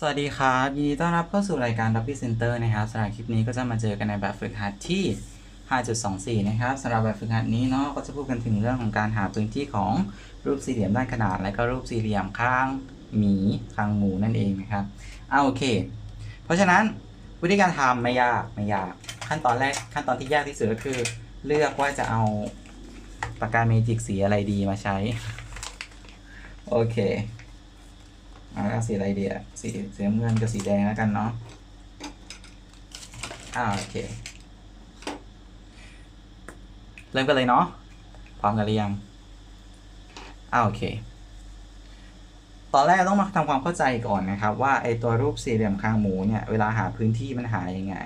สวัสดีครับ ยินดีต้อนรับเข้าสู่รายการ Dobby Center นะครับสำหรับคลิปนี้ก็จะมาเจอกันในแบบฝึกหัดที่ 5.24 นะครับสำหรับแบบฝึกหัดนี้เนาะก็จะพูดกันถึงเรื่องของการหาพื้นที่ของรูปสี่เหลี่ยมด้านขนาด และก็รูปสี่เหลี่ยมข้างหมีข้างหมูนั่นเองนะครับอ่าโอเค เพราะฉะนั้นวิธีการทำไม่ยากไม่ยาก ขั้นตอนแรกขั้นตอนที่ยากที่สุดก็คือ เลือกว่าจะเอาปากกาเมจิกสีอะไรดีมาใช้โอเค อ่าแล้วสีอะไรดีอะสีสีน้ำเงินกับสีแดงแล้วกันเนาะอ่าโอเค เริ่มกันเลยเนาะพร้อมกันหรือยังอ่าโอเค ตอนแรกต้องมาทำความเข้าใจก่อนนะครับ ว่าไอตัวรูปสี่เหลี่ยมคางหมูเนี่ยเวลาหาพื้นที่มันหายังไง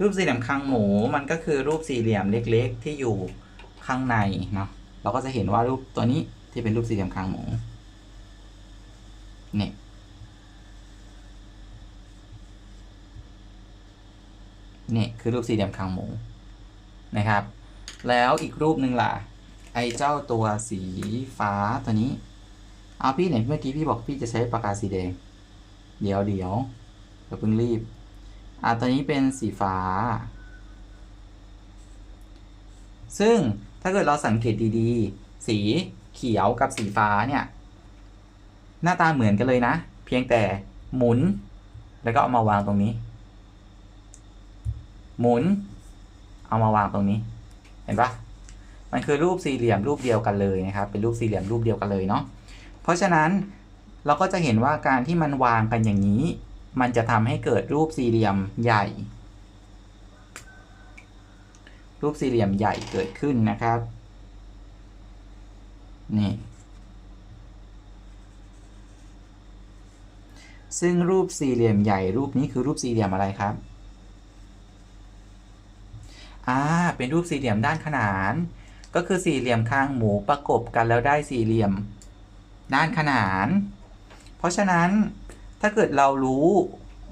รูปสี่เหลี่ยมคางหมูมันก็คือรูปสี่เหลี่ยมเล็ก ๆ ที่อยู่ข้างในเนาะเราก็จะเห็นว่ารูปตัวนี้ที่เป็นรูปสี่เหลี่ยมคางหมู เนี่ยนี่คือรูปสี่เหลี่ยมคางหมูนะครับ แล้วอีกรูปหนึ่งล่ะ ไอเจ้าตัวสีฟ้าตัวนี้ เอาพี่ไหนเมื่อกี้พี่บอกพี่จะใช้ปากกาสีแดง เดี๋ยวเดี๋ยวเดี๋ยวเพิ่งรีบ อ่าตัวนี้เป็นสีฟ้า ซึ่งถ้าเกิดเราสังเกตดีๆ สีเขียวกับสีฟ้าเนี่ย หน้าตาเหมือนกันเลยนะ เพียงแต่หมุน แล้วก็เอามาวางตรงนี้ หมุน เอามาวางตรงนี้ เห็นปะมันคือรูปสี่เหลี่ยมรูปเดียวกันเลยนะครับ เป็นรูปสี่เหลี่ยมรูปเดียวกันเลยเนาะ เพราะฉะนั้นเราก็จะเห็นว่าการที่มันวางกันอย่างนี้ มันจะทำให้เกิดรูปสี่เหลี่ยมใหญ่ รูปสี่เหลี่ยมใหญ่เกิดขึ้นนะครับ นี่ ซึ่งรูปสี่เหลี่ยมใหญ่รูปนี้คือรูปสี่เหลี่ยมอะไรครับอ่าเป็นรูปสี่เหลี่ยมด้านขนาน ก็คือสี่เหลี่ยมคางหมูประกบกันแล้วได้สี่เหลี่ยมด้านขนาน เพราะฉะนั้นถ้าเกิดเรารู้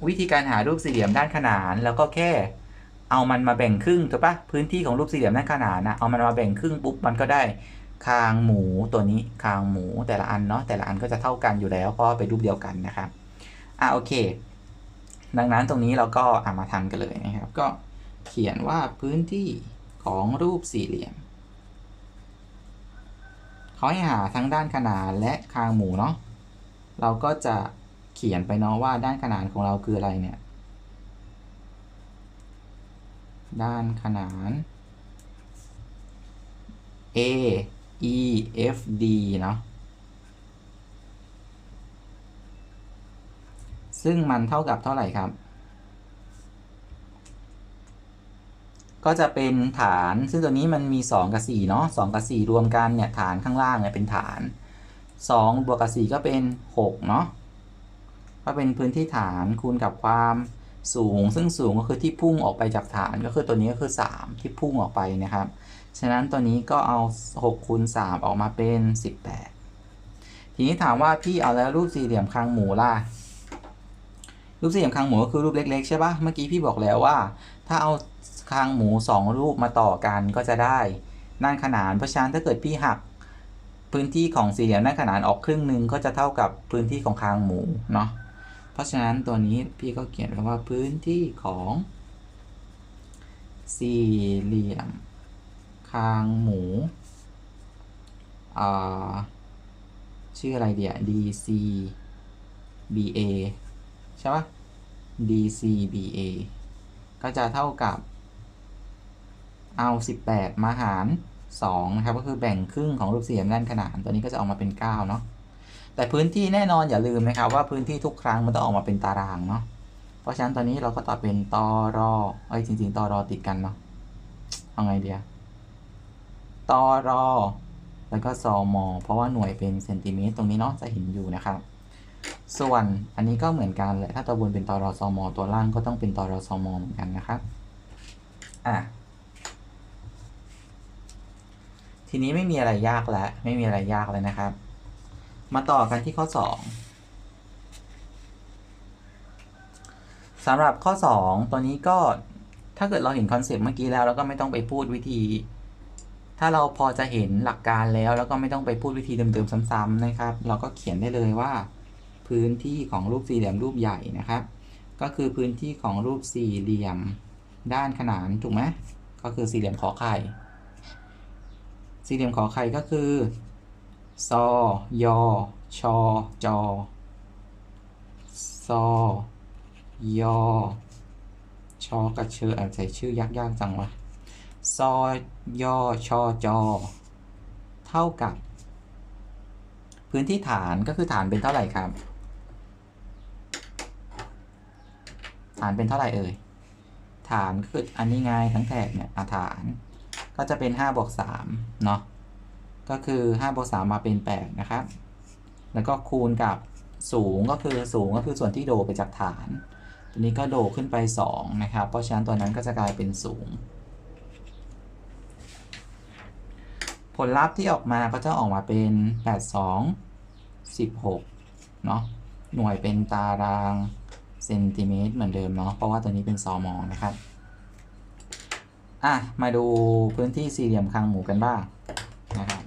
วิธีการหารูปสี่เหลี่ยมด้านขนาน แล้วก็แค่เอามันมาแบ่งครึ่งถูกปะพื้นที่ของรูปสี่เหลี่ยมด้านขนานนะเอามันมาแบ่งครึ่งปุ๊บมันก็ได้คางหมูตัวนี้คางหมูแต่ละอันเนาะแต่ละอันก็จะเท่ากันอยู่แล้วเพราะเป็นรูปเดียวกันนะครับ อะโอเค ดังนั้นตรงนี้เราก็อามาทำกันเลยนะครับ ก็เขียนว่าพื้นที่ของรูปสี่เหลี่ยมเขาให้หาทั้งด้านขนานและคางหมูเนาะเราก็จะเขียนไปเนาะว่าด้านขนานของเราคืออะไรเนี่ย ด้านขนาน A E F D เนาะ ซึ่งมันเท่ากับเท่าไหร่ครับ ก็จะเป็นฐาน ซึ่งตัวนี้มันมี 2 กับ 4 เนาะ2กับ 4 รวมกันเนี่ยฐานข้างล่างเนี่ยเป็นฐาน 2 บวกกับ 4 ก็เป็น 6 เนาะก็เป็นพื้นที่ฐานคูณกับความสูง ซึ่งสูงก็คือที่พุ่งออกไปจากฐานก็คือตัวนี้ก็คือ 3 ที่พุ่งออกไปนะครับ ฉะนั้นตัวนี้ก็เอา6คูณ3ออกมาเป็น 18 ทีนี้ถามว่าพี่เอาแล้วรูปสี่เหลี่ยมคางหมูล่ะ รูปสี่เหลี่ยมคางหมูก็คือรูปเล็กๆใช่ปะเมื่อกี้พี่บอกแล้วว่า ถ้าเอาคางหมู 2 รูปมาต่อกันก็จะได้ด้านขนานเพราะฉะนั้นถ้าเกิดพี่หักพื้นที่ของสี่เหลี่ยมด้านขนานออกครึ่งหนึ่งก็จะเท่ากับพื้นที่ของคางหมูเนาะเพราะฉะนั้นตัวนี้พี่ก็เขียนคำว่าพื้นที่ของสี่เหลี่ยมคางหมูอ่าชื่ออะไรเดีย DC BA ใช่ปะ DCBA ก็จะเท่ากับ เอา 18 มาหาร 2 นะครับ ก็คือแบ่งครึ่งของรูปสี่เหลี่ยมด้านขนาน ตัวนี้ก็จะออกมาเป็น 9 เนาะ แต่พื้นที่แน่นอนอย่าลืมนะครับ ว่าพื้นที่ทุกครั้งมันต้องออกมาเป็นตารางเนาะ เพราะฉะนั้นตอนนี้เราก็ตอบเป็นตอรอเอ้ยจริง ๆตอรอติดกันเนาะ เอาไงเดียตอรอแล้วก็ซอมอเพราะว่าหน่วยเป็นเซนติเมตรตรงนี้เนาะจะเห็นอยู่นะครับ ส่วนอันนี้ก็เหมือนกันแหละถ้าตัวบนเป็นตรอซอมอตัวล่างก็ต้องเป็นตรอซอมอเหมือนกันนะครับอะทีนี้ไม่มีอะไรยากแล้วไม่มีอะไรยากเลยนะครับ มาต่อกันที่ข้อ 2สำหรับข้อ 2 ตัวนี้ก็ถ้าเกิดเราเห็นคอนเซปต์เมื่อกี้แล้วเราก็ไม่ต้องไปพูดวิธี ถ้าเราพอจะเห็นหลักการแล้ว แล้วก็ไม่ต้องไปพูดวิธีเดิมๆซ้ำๆนะครับ เราก็เขียนได้เลยว่า พื้นที่ของรูปสี่เหลี่ยมรูปใหญ่นะครับ ก็คือพื้นที่ของรูปสี่เหลี่ยมด้านขนานถูกไหมก็คือสี่เหลี่ยมขอไข่ สี่เหลี่ยมขอไข่ก็คือซอยอชอจอซอยอชอกับเชออาจใส่ชื่อยากๆจังวะซอยอชอจอเท่ากับ พื้นที่ฐานก็คือฐานเป็นเท่าไหร่ครับ ฐานเป็นเท่าไหร่เอ่ย ฐานคืออันนี้ไงทั้งแถบเนี่ยอาฐานก็จะเป็น5บวก3เนาะ ก็คือ5บวก3มาเป็น8นะครับ แล้วก็คูณกับสูงก็คือสูงก็คือส่วนที่โดไปจากฐาน ตัวนี้ก็โดขึ้นไป 2 นะครับ เพราะฉะนั้นตัวนั้นก็จะกลายเป็นสูง ผลลัพธ์ที่ออกมาก็จะออกมาเป็น 8 2 16 เนาะ หน่วยเป็นตาราง เซนติเมตรเหมือนเดิมเนาะเพราะว่าตัวนี้เป็นซอมองนะครับอะมาดูพื้นที่สี่เหลี่ยมคางหมูกันบ้างนะครับ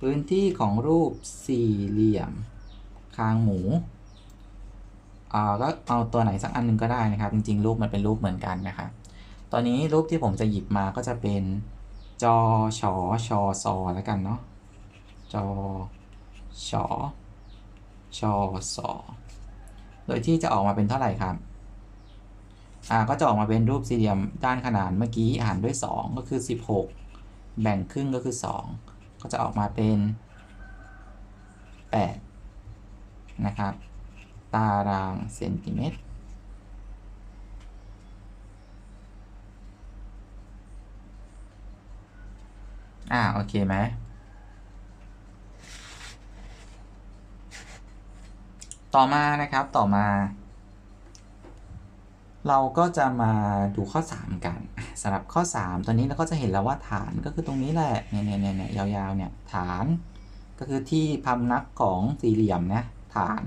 พื้นที่ของรูปสี่เหลี่ยมคางหมูอ่าก็เอาตัวไหนสักอันหนึงก็ได้นะครับ จริง ๆ รูปมันเป็นรูปเหมือนกันนะครับตอนนี้รูปที่ผมจะหยิบมาก็จะเป็นจอชอชอซอแล้วกันเนาะจอชอ ชอซอโดยที่จะออกมาเป็นเท่าไหร่ครับอ่าก็จะออกมาเป็นรูปสี่เหลี่ยมด้านขนานเมื่อกี้หารด้วย 2 ก็คือ 16 แบ่งครึ่งก็คือ 2 ก็จะออกมาเป็น 8 นะครับ ตารางเซนติเมตรอ่า โอเคไหม ต่อมานะครับต่อมา เราก็จะมาดูข้อ 3 กันสำหรับข้อ 3 ตอนนี้เราก็จะเห็นแล้วว่าฐานก็คือตรงนี้แหละเนี่ยเนี่ยเนี่ยยาวๆเนี่ยฐานก็คือที่พำนักของสี่เหลี่ยมนะฐาน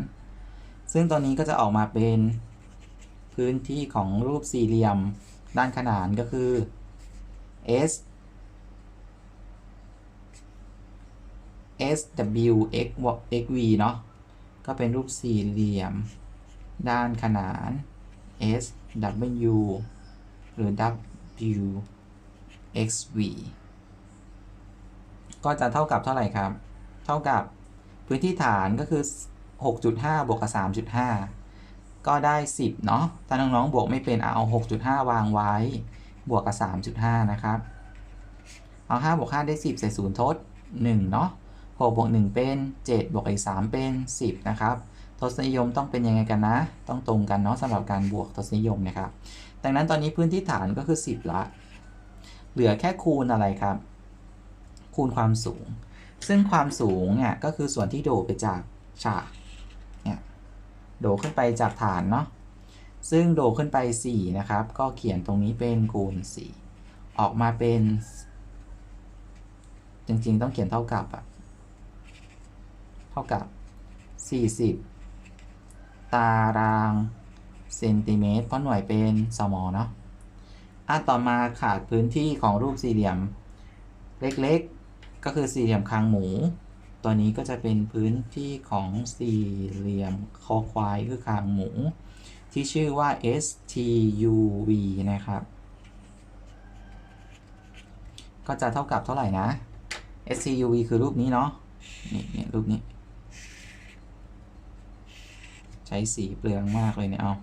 ซึ่งตอนนี้ก็จะออกมาเป็นพื้นที่ของรูปสี่เหลี่ยมด้านขนานก็คือ S S W X X V เนาะ ก็เป็นรูปสี่เหลี่ยม ด้านขนาน S W หรือ W X V ก็จะเท่ากับเท่าไหร่ครับ เท่ากับพื้นที่ฐานก็คือ 6.5 บวกกับ 3.5 ก็ได้ 10 เนาะ ถ้าน้องๆ บวกไม่เป็นเอา 6.5 วางไว้ บวกกับ 3.5 นะครับ เอา 5 บวก 5 ได้ 10 ใส่ 0 ทด 1 เนาะ 6บวก1เป็น 7 บวกอีก 3 เป็น 10 นะครับ ทศนิยมต้องเป็นยังไงกันนะ ต้องตรงกันเนาะสำหรับการบวกทศนิยมนะครับ ดังนั้นตอนนี้พื้นที่ฐานก็คือ 10 ละ เหลือแค่คูณอะไรครับ คูณความสูง ซึ่งความสูงเนี่ยก็คือส่วนที่โดดไปจากฉากเนี่ยโดดขึ้นไปจากฐานเนาะ ซึ่งโดดขึ้นไป 4 นะครับ ก็เขียนตรงนี้เป็นคูณ 4 ออกมาเป็น จริงๆ ต้องเขียนเท่ากับอะ ท่ากับ 40 ตารางเซนติเมตรเพราะหน่วยเป็นสมอเนาะอะต่อมาขาดพื้นที่ของรูปสี่เหลี่ยมเล็กๆ ก็คือสี่เหลี่ยมคางหมู ตัวนี้ก็จะเป็นพื้นที่ของสี่เหลี่ยมคอควายคือคางหมู ที่ชื่อว่า STUV นะครับ ก็จะเท่ากับเท่าไหร่นะ STUV คือรูปนี้เนาะ นี่รูปนี้ ใช้สีเปลืองมากเลยเนี่ยเอา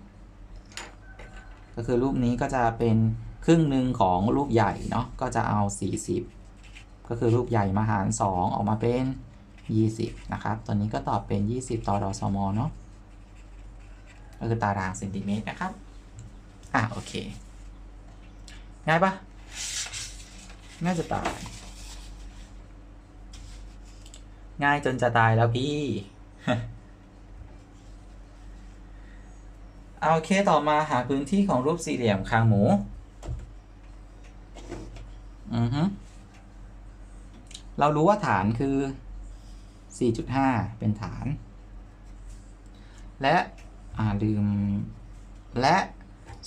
ก็คือรูปนี้ก็จะเป็นครึ่งหนึ่งของรูปใหญ่เนาะ ก็จะเอา 40 ก็คือรูปใหญ่มาหาร 2 ออกมาเป็น 20 นะครับ ตัวนี้ก็ตอบเป็น 20 ต่อดอสมเนาะ ก็คือตารางเซนติเมตรนะครับ อะโอเค ง่ายปะง่ายจะตาย ง่ายจนจะตายแล้วพี่ เอาโอเคต่อมาหาพื้นที่ของรูปสี่เหลี่ยมคางหมู อือฮึเรารู้ว่าฐานคือ 4.5 เป็นฐาน และอ่าลืม และ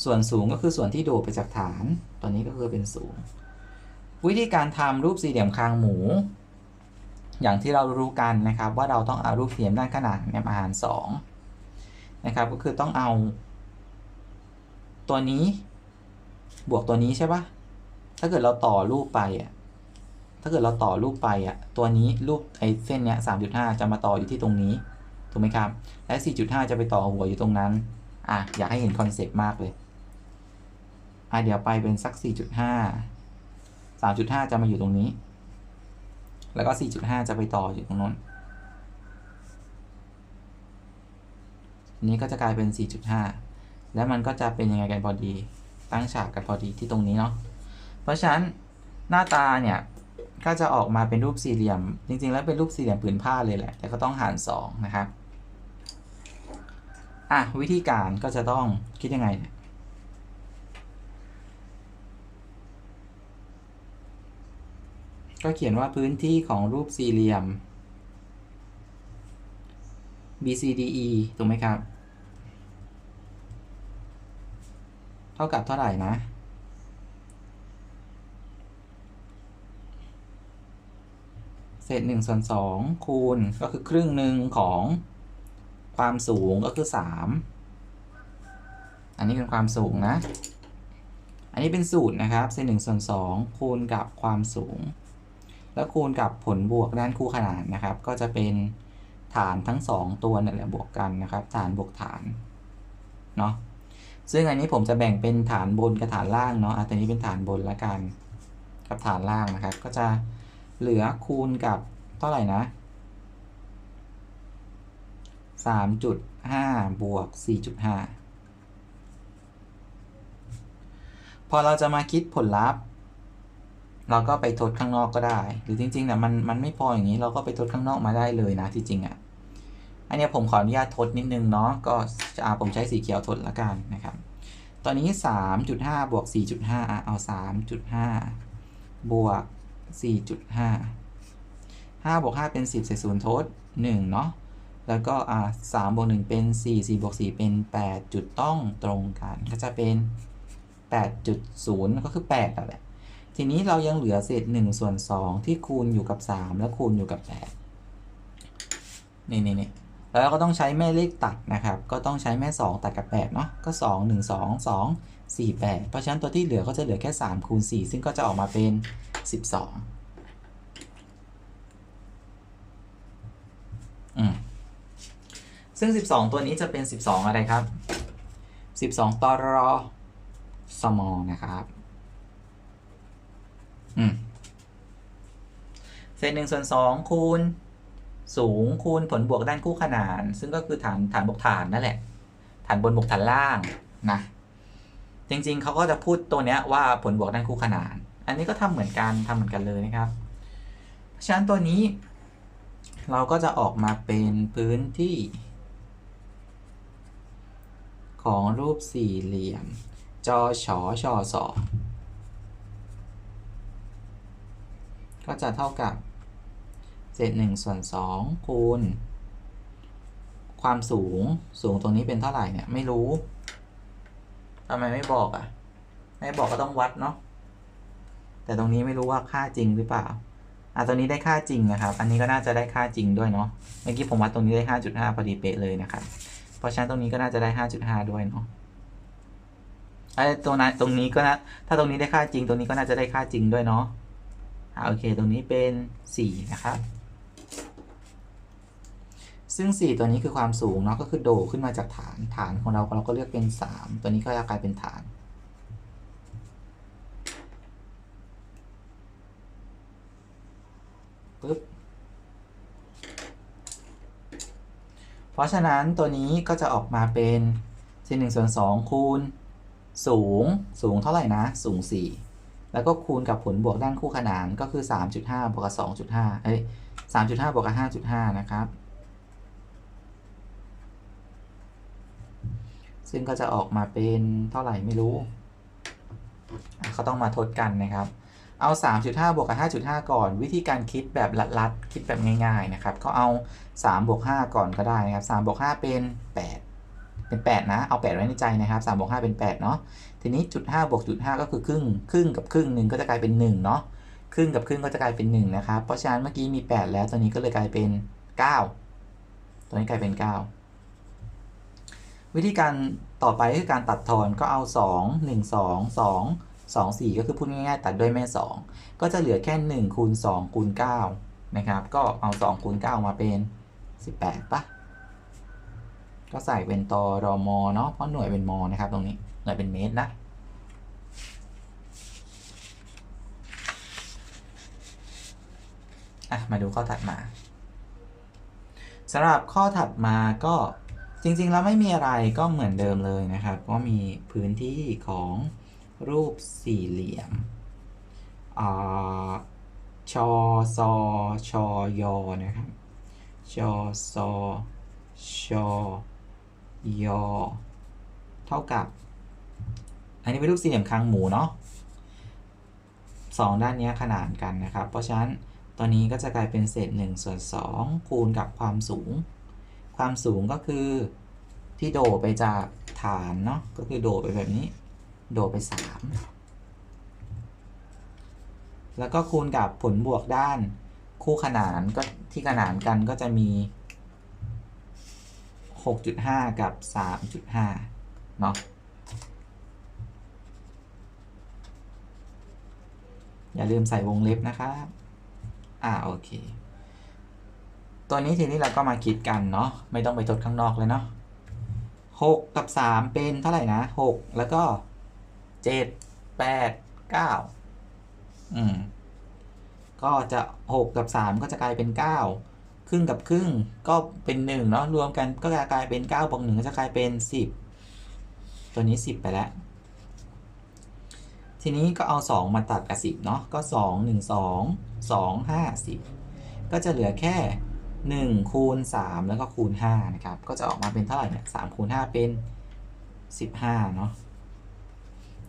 ส่วนสูงก็คือส่วนที่โดดไปจากฐานตัวนี้ก็คือเป็นสูง วิธีการทำรูปสี่เหลี่ยมคางหมู อย่างที่เรารู้กันนะครับ ว่าเราต้องเอารูปสี่เหลี่ยมด้านขนานเนี่ยมาหาร2นะครับก็คือต้องเอา ตัวนี้ บวกตัวนี้ใช่ปะถ้าเกิดเราต่อรูปไปอะ ถ้าเกิดเราต่อรูปไปอะ ตัวนี้รูปไอ้เส้นเนี้ยสามจุดห้าจะมาต่ออยู่ที่ตรงนี้ ถูกไหมครับ และ4.5จะไปต่อหัวอยู่ตรงนั้น อะ อยากให้เห็นคอนเซปต์มากเลย อะ เดี๋ยวไปเป็นสัก4.5 3.5จะมาอยู่ตรงนี้ แล้วก็4.5จะไปต่ออยู่ตรงนู้นนนี้ก็จะกลายเป็น4.5 แล้วมันก็จะเป็นยังไงกันพอดี ตั้งฉากกันพอดีที่ตรงนี้เนาะเพราะฉะนั้นหน้าตาเนี่ยก็จะออกมาเป็นรูปสี่เหลี่ยม จริงๆ แล้วเป็นรูปสี่เหลี่ยมผืนผ้าเลยแหละ แต่ก็ต้องหาร2นะครับอะวิธีการก็จะต้องคิดยังไงก็เขียนว่าพื้นที่ของรูปสี่เหลี่ยม BCDE ถูกไหมครับ เท่ากับเท่าไหร่นะเศษ1ส่วน2คูณก็คือครึ่งหนึ่งของความสูงก็คือ 3 อันนี้เป็นความสูงนะ อันนี้เป็นสูตรนะครับเศษ1ส่วน2คูณกับความสูง แล้วคูณกับผลบวกด้านคู่ขนานนะครับ ก็จะเป็นฐานทั้ง 2 ตัวนั่นแหละบวกกันนะครับ ฐานบวกฐานเนาะ ซึ่งอันนี้ผมจะแบ่งเป็นฐานบนกับฐานล่างเนาะอะตัวนี้เป็นฐานบนละกัน กับฐานล่างนะครับ ก็จะเหลือคูณกับเท่าไหร่นะ3.5บวก4.5พอเราจะมาคิดผลลัพธ์ เราก็ไปทดข้างนอกก็ได้ หรือจริงๆเนี่มันมันไม่พออย่างนี้เราก็ไปทดข้างนอกมาได้เลยนะที่จริงอะ่ะ อันนี้ผมขออนุญาตทดนิดนึงเนาะก็ผมใช้สีเขียวทดละกันนะครับ ตอนนี้ 3.5 บวก 4.5 เอา 3.5 บวก 4.5 5บวก5เป็น 10เศษศูนย์ทด1เนาะแล้วก็อ่าสามบวกหนึ่งเป็นสี่สี่บวกสี่เป็นแปดจุดต้องตรงกัน ก็จะเป็นแปดจุดศูนย์ก็คือแปดแหละทีนี้เรายังเหลือเศษหนึ่งส่วนสองที่คูณอยู่กับสามแล้วคูณอยู่กับแปดนี่นี่นี่ แล้วก็ต้องใช้แม่เลขตัดนะครับ ก็ต้องใช้แม่สองตัดกับแปดเนาะ ก็สองหนึ่งสองสองสี่แปดเพราะฉะนั้นตัวที่เหลือก็จะเหลือแค่สามคูณสี่ซึ่งก็จะออกมาเป็นสิบสองอืมซึ่ง 12 ตัวนี้จะเป็น 12 อะไรครับ 12ตรอสมอนะครับ อืมเศษหนึ่งส่วนสองคูณ สูงคูณผลบวกด้านคู่ขนาน ซึ่งก็คือฐานฐานบวกฐานนั่นแหละ ฐานบนบวกฐานล่างนะจริงๆเขาก็จะพูดตัวเนี้ยว่าผลบวกด้านคู่ขนาน อันนี้ก็ทำเหมือนกันทำเหมือนกันเลยนะครับฉะนั้นตัวนี้ เราก็จะออกมาเป็นพื้นที่ ของรูปสี่เหลี่ยม จอชอชอสอก็จะเท่ากับ เศษหนึ่งส่วนสองคูณ ความสูงสูงตรงนี้เป็นเท่าไหร่เนี่ยไม่รู้ทำไมไม่บอกอะ่ะ ไม่บอกก็ต้องวัดเนาะแต่ตรงนี้ไม่รู้ว่าค่าจริงหรือเปล่าอะตัวนี้ได้ค่าจริงนะครับ อันนี้ก็น่าจะได้ค่าจริงด้วยเนาะเมื่อกี้ผมวัดตรงนี้ได้ห้าจุดห้าพอดีเป๊ะเลยนะครับ เพราะฉะนั้นตรงนี้ก็น่าจะได้ห้าจุดห้าด้วยเนาะไอ้ตรงนั้นตรงนี้ก็นะถ้าตรงนี้ได้ค่าจริงตรงนี้ก็น่าจะได้ค่าจริงด้วยเนาะโอเค ตรงนี้เป็นสี่นะครับ ซึ่งสี่ตัวนี้คือความสูงเนาะก็คือโดขึ้นมาจากฐานฐานของเราเราก็เลือกเป็นสามตัวนี้ก็จะกลายเป็นฐาน ปึ๊บ เพราะฉะนั้นตัวนี้ก็จะออกมาเป็นเศษหนึ่งส่วนสองคูณ สูงสูงเท่าไหร่นะ สูง 4 แล้วก็คูณกับผลบวกด้านคู่ขนานก็คือ 3.5บวกกับ2.5เอ้ย3.5บวกกับ5.5 นะครับ ซึ่งก็จะออกมาเป็นเท่าไหร่ไม่รู้เขาต้องมาทดกันนะครับ เอา 3.5 บวกกับ 5.5 ก่อน วิธีการคิดแบบลัดๆคิดแบบง่ายๆนะครับก็เอา 3 บวก 5 ก่อนก็ได้นะครับ 3 บวก 5 เป็น 8 เป็น 8 นะ เอา 8 ไว้ในใจนะครับ 3 บวก 5 เป็น 8 เนาะทีนี้จุด 5 บวกจุด 5 ก็คือครึ่ง ครึ่งกับครึ่งหนึ่งก็จะกลายเป็น 1 เนาะครึ่งกับครึ่งก็จะกลายเป็น 1 นะครับ เพราะฉะนั้นเมื่อกี้มี 8 แล้ว ตัวนี้ก็เลยกลายเป็น 9 ตัวนี้กลายเป็น 9 วิธีการต่อไปคือการตัดทอนก็เอา 2 1 2 2 2 4 ก็คือพูดง่ายๆ ตัดด้วยแม่ 2 ก็จะเหลือแค่ 1 คูณ 2 คูณ 9 นะครับ ก็เอา 2 คูณ 9 มาเป็น 18ปะก็ใส่เป็นตอรอมอเนาะเพราะหน่วยเป็นมอนะครับตรงนี้ หน่วยเป็นเมตรนะอะ มาดูข้อถัดมาสำหรับข้อถัดมาก็ ริงๆแล้วไม่มีอะไรก็เหมือนเดิมเลยนะครับ ก็มีพื้นที่ของรูปสี่เหลี่ยมอชอซอชอยอนะครับชอซอชอยอเท่ากับ อันนี้เป็นรูปสี่เหลี่ยมคางหมูเนาะสองด้านนี้ขนานกันนะครับ เพราะฉะนั้นตอนนี้ก็จะกลายเป็นเศษ1ส่วน2คูณกับความสูง ความสูงก็คือ ที่โดดไปจากฐานเนาะก็คือโดดไปแบบนี้ โดดไป 3 แล้วก็คูณกับผลบวกด้านคู่ขนานก็ที่ขนานกันก็จะมี 6.5 กับ 3.5 เนาะอย่าลืมใส่วงเล็บนะครับ อ่าโอเค ตัวนี้ทีนี้เราก็มาคิดกันเนาะ ไม่ต้องไปทดข้างนอกเลยเนาะ หกกับสามเป็นเท่าไหร่นะหกแล้วก็เจ็ดแปดเก้าอืม ก็จะหกกับสามก็จะกลายเป็นเก้าครึ่งกับครึ่งก็เป็นหนึ่งเนาะรวมกันก็จะกลายเป็นเก้าบวกหนึ่งก็จะกลายเป็นสิบตัวนี้สิบไปแล้ว ทีนี้ก็เอา 2 มาตัดกับ 10 เนาะก็ 2 1 2 2 5 10 ก็จะเหลือแค่ 1คูณ3แล้วก็คูณ5นะครับ ก็จะออกมาเป็นเท่าไหร่เนี่ย3คูณ5เป็น 15เนาะ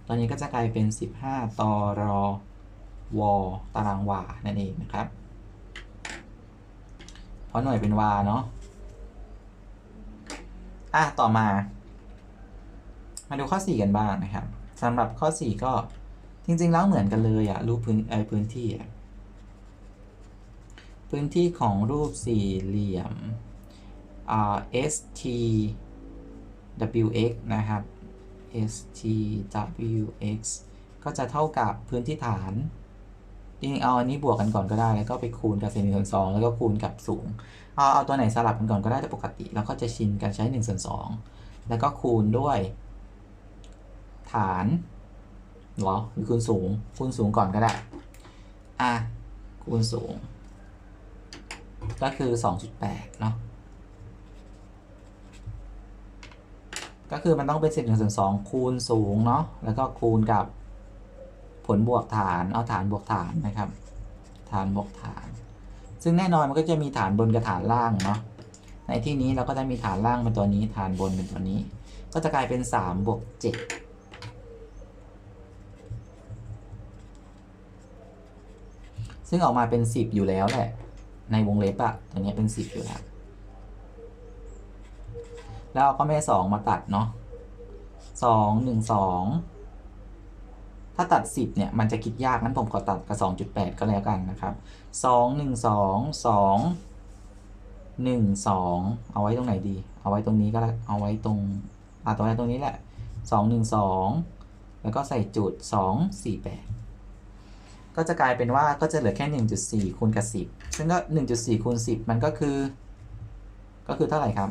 ตอนนี้ก็จะกลายเป็น 15ตอรอวอตารางวานั่นเองนะครับ เพราะหน่วยเป็นวาเนาะอะต่อมา มาดูข้อ 4 กันบ้างนะครับสำหรับข้อ 4 ก็จริง ๆ แล้วเหมือนกันเลยอะรูปพื้นไอพื้นที่อะ พื้นที่ของรูปสี่เหลี่ยม STWX นะครับ STWX ก็จะเท่ากับพื้นที่ฐานจริงๆเอาอันนี้บวกกันก่อนก็ได้ แล้วก็ไปคูณกับเศษหนึ่งส่วนสองแล้วก็คูณกับสูง เอาเอาตัวไหนสลับกันก่อนก็ได้แต่ปกติแล้วก็จะชินกันใช้1ส่วน2แล้วก็คูณด้วย ฐานหรอหรือคูณสูง คูณสูงก่อนก็ได้ อะคูณสูง ก็คือ 2.8 เนาะก็คือมันต้องเป็นสิบหนึ่งส่วนสองคูณสูงเนาะแล้วก็คูณกับผลบวกฐานเอาฐานบวกฐานนะครับ ฐานบวกฐาน ซึ่งแน่นอนมันก็จะมีฐานบนกับฐานล่างเนาะในที่นี้เราก็จะมีฐานล่างเป็นตัวนี้ ฐานบนเป็นตัวนี้ ก็จะกลายเป็น3บวก7ซึ่งออกมาเป็น 10 อยู่แล้วแหละ ในวงเล็บอะตัวนี้เป็น10อยู่แล้ว แล้วก็แม่สองมาตัดเนาะสองหนึ่งสองถ้าตัด10เนี่ยมันจะคิดยากงั้นผมขอตัดกับ2.8ก็แล้วกันนะครับ2 1 2 2 1 2เอาไว้ตรงไหนดี เอาไว้ตรงนี้ก็เอาไว้ตรงอ่าตรงนี้ตรงนี้แหละ2 1 2แล้วก็ใส่จุด2 4 8 ก็จะกลายเป็นว่าก็จะเหลือแค่ 1.4คูณกับ 10 ซึ่งก็ 1.4คูณ10 มันก็คือ ก็คือเท่าไหร่ครับ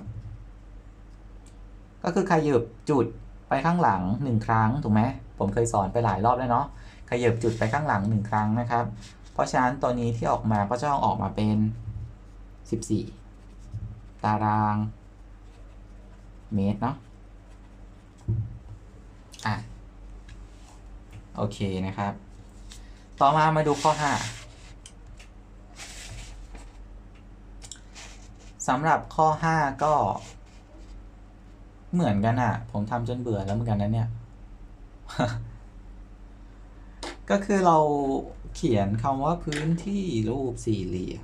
ก็คือขยับจุดไปข้างหลัง 1 ครั้งถูกไหมผมเคยสอนไปหลายรอบแล้วเนาะขยับจุดไปข้างหลัง 1 ครั้งนะครับ เพราะฉะนั้นตัวนี้ที่ออกมาก็จะต้องออกมาเป็น 14 ตารางเมตรเนาะอะโอเคนะครับ ต่อมามาดูข้อ 5สำหรับข้อ 5 ก็เหมือนกันอะผมทำจนเบื่อแล้วเหมือนกันนะเนี่ย ก็คือเราเขียนคำว่าพื้นที่รูปสี่เหลี่ยม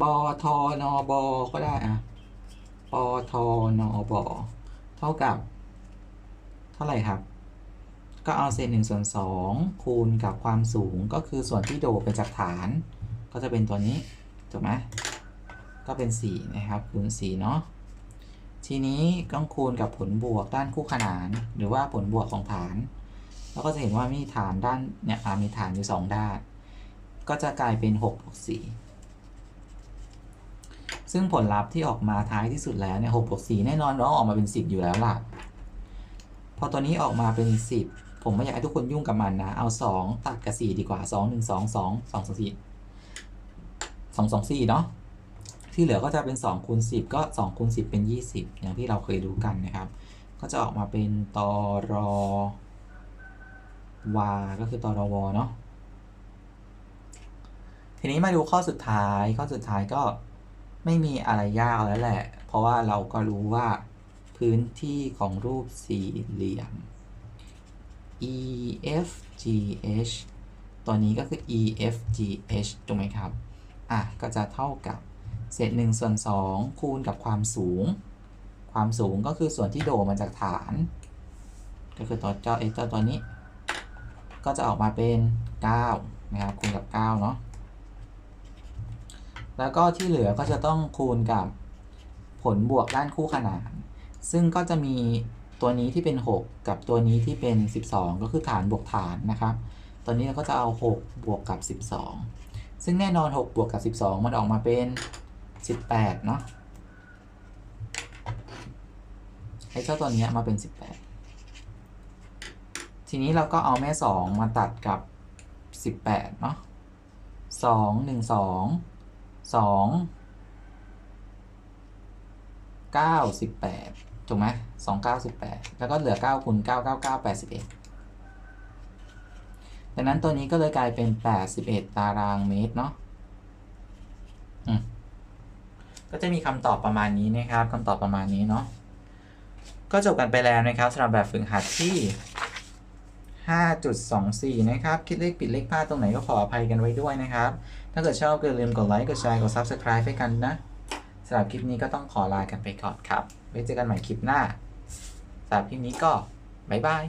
ปทนบก็ได้อะปอทนบเท่ากับ เท่าไหร่ครับ ก็เอาเศษหนึ่งส่วนสองคูณกับความสูงก็คือส่วนที่โดดไปจากฐาน ก็จะเป็นตัวนี้ถูกไหมก็เป็น 4 นะครับคูณ4เนาะทีนี้ต้องคูณกับผลบวกด้านคู่ขนาน หรือว่าผลบวกของฐาน แล้วก็จะเห็นว่ามีฐานด้านเนี่ยมีฐานอยู่ 2 ด้าน ก็จะกลายเป็น6บวก4ซึ่งผลลัพธ์ที่ออกมาท้ายที่สุดแล้วเนี่ย6บวก4แน่นอนเราออกมาเป็น 10 อยู่แล้วล่ะ พอตัวนี้ออกมาเป็น 10 ผมไม่อยากให้ทุกคนยุ่งกับมันนะ เอา 2 ตัดกับ 4 ดีกว่า 2 1 2 2 2 2 4 2 2 4 เนาะที่เหลือก็จะเป็น2คูณ10 ก็2คูณ10 เป็น 20 อย่างที่เราเคยรู้กันนะครับ ก็จะออกมาเป็นตอรอวาก็คือตอรอวอเนาะทีนี้มาดูข้อสุดท้ายข้อสุดท้ายก็ไม่มีอะไรยากแล้วแหละ เพราะว่าเราก็รู้ว่า พื้นที่ของรูปสี่เหลี่ยม E F G H ตัวนี้ก็คือ E F G H ถูกไหมครับ อะ ก็จะเท่ากับเศษ1ส่วน2คูณกับความสูง ความสูงก็คือส่วนที่โดดมาจากฐาน ก็คือตัวเจ้าเอเจ้าตัวนี้ ก็จะออกมาเป็น9นะครับคูณกับ9เนาะแล้วก็ที่เหลือก็จะต้องคูณกับผลบวกด้านคู่ขนาน ซึ่งก็จะมีตัวนี้ที่เป็น 6 กับตัวนี้ที่เป็น 12 ก็คือฐานบวกฐานนะครับตัวนี้เราก็จะเอา 6 บวกกับ 12 ซึ่งแน่นอน 6 บวกกับ 12 มันออกมาเป็น 18 เนาะให้เจ้าตัวนี้มาเป็น 18 ทีนี้เราก็เอาแม่ 2 มาตัดกับ 18 เนาะ2 1 2 2 9 18 ถูกไหม2 9 18แล้วก็เหลือ9คูณ9 9 9 81ดังนั้นตัวนี้ก็เลยกลายเป็น81ตารางเมตรเนาะอืมก็จะมีคำตอบประมาณนี้นะครับคำตอบประมาณนี้เนาะก็จบกันไปแล้วนะครับสำหรับแบบฝึกหัดที่ 5.24 นะครับ คิดเลขผิดเลขพลาดตรงไหนก็ขออภัยกันไว้ด้วยนะครับ ถ้าเกิดชอบก็อย่าลืมกดไลค์ กดแชร์ กด Subscribe ให้กันนะ สำหรับคลิปนี้ก็ต้องขอลากันไปก่อนครับ ไว้เจอกันใหม่คลิปหน้าสำหรับคลิปนี้ก็บ๊ายบาย